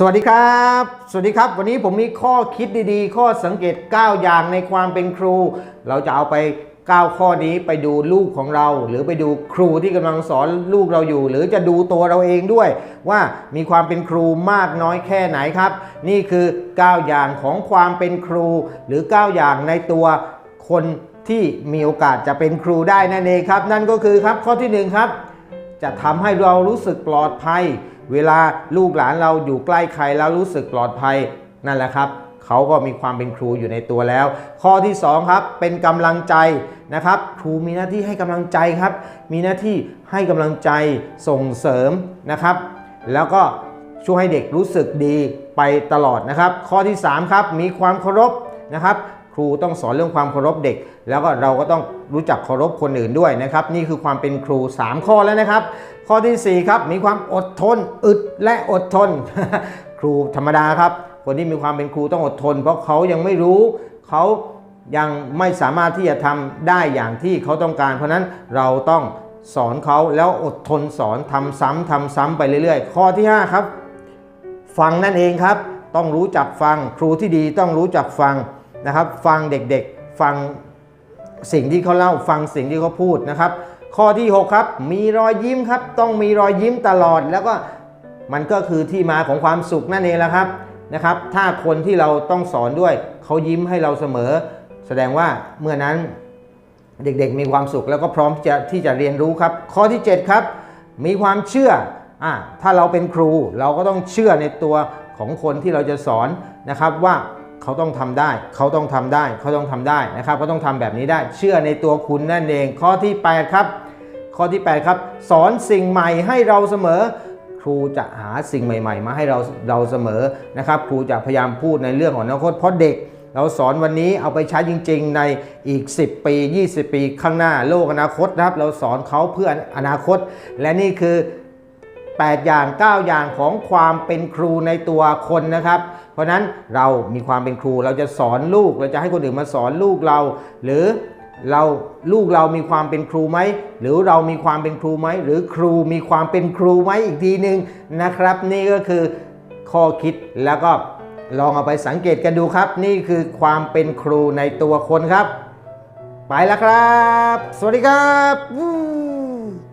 สวัสดีครับ สวัสดีครับ วันนี้ผมมีข้อคิดดีๆ ข้อสังเกต 9 อย่างในความเป็นครู เราจะเอาไป 9 ข้อนี้ไปดูลูกของเรา หรือไปดูครูที่กำลังสอนลูกเราอยู่ หรือจะดูตัวเราเองด้วย ว่ามีความเป็นครูมากน้อยแค่ไหนครับ นี่คือ 9 อย่างของความเป็นครู หรือ 9 อย่างในตัวคนที่มีโอกาสจะเป็นครูได้นั่นเองครับ นั่นก็คือครับข้อที่หนึ่งครับ จะทำให้เรารู้สึกปลอดภัย เวลาลูกหลานเราอยู่ใกล้ใครแล้วรู้สึกปลอดภัยนั่นแหละครับเขาก็มีความเป็นครูอยู่ในตัวแล้ว ข้อที่สองครับเป็นกำลังใจนะครับ ครูมีหน้าที่ให้กำลังใจครับ มีหน้าที่ให้กำลังใจส่งเสริมนะครับ แล้วก็ช่วยให้เด็กรู้สึกดีไปตลอดนะครับ ข้อที่สามครับ มีความเคารพนะครับ รูต้องสอนเรื่องความเคารพเด็ก แล้วก็เราก็ต้องรู้จักเคารพคนอื่นด้วยนะครับ นี่คือความเป็นครู 3 ข้อแล้วนะครับ ข้อทีสี่4 ครับ มีความอดทน อึดและอดทน ครูธรรมดาครับ คนที่มีความเป็นครูต้องอดทน เพราะเขายังไม่รู้เขายังไม่สามารถที่จะทำได้อย่างที่เขาต้องการ เพราะฉะนั้นเราต้องสอนเขาแล้วอดทนสอนทำซ้ำทำซ้ำไปเรื่อยๆ ข้อที่ห้าครับ ฟังนั่นเองครับ ต้องรู้จักฟัง ครูที่ดีต้องรู้จักฟัง นะครับ ฟังเด็กๆ ฟังสิ่งที่เขาเล่า ฟังสิ่งที่เขาพูดนะครับ ข้อที่ 6 ครับ มีรอยยิ้มครับ ต้องมีรอยยิ้มตลอด แล้วก็มันก็คือที่มาของความสุขนั่นเองแหละครับนะครับ ถ้าคนที่เราต้องสอนด้วย เขายิ้มให้เราเสมอ แสดงว่าเมื่อนั้นเด็กๆ มีความสุขแล้วก็พร้อมจะที่จะเรียนรู้ครับ ข้อที่ 7 ครับ มีความเชื่ออะถ้าเราเป็นครูเราก็ต้องเชื่อในตัวของคนที่เราจะสอนนะครับว่า เขาต้องทำได้ เขาต้องทำได้ เขาต้องทำได้นะครับเขาต้องทำแบบนี้ได้ เชื่อในตัวคุณนั่นเอง ข้อที่ 8 ครับ ข้อที่ 8 ครับ สอนสิ่งใหม่ให้เราเสมอ ครูจะหาสิ่งใหม่ ๆ มาให้เราเราเสมอนะครับ ครูจะพยายามพูดในเรื่องของอนาคตเพราะเด็กเราสอนวันนี้เอาไปใช้จริง ๆ ในอีก 10 ปี 20 ปีข้างหน้าโลกอนาคตนะครับ เราสอนเขาเพื่ออนาคต และนี่คือ 8 อย่าง 9 อย่างของความเป็นครูในตัวคนนะครับ เพราะนั้นเรามีความเป็นครูเราจะสอนลูก เราจะให้คนอื่นมาสอนลูกเรา หรือเราลูกเรามีความเป็นครูไหม หรือเรามีความเป็นครูไหม หรือครูมีความเป็นครูไหมอีกทีหนึ่งนะครับ นี่ก็คือข้อคิดแล้วก็ลองเอาไปสังเกตกันดูครับ นี่คือความเป็นครูในตัวคนครับ ไปแล้วครับ สวัสดีครับ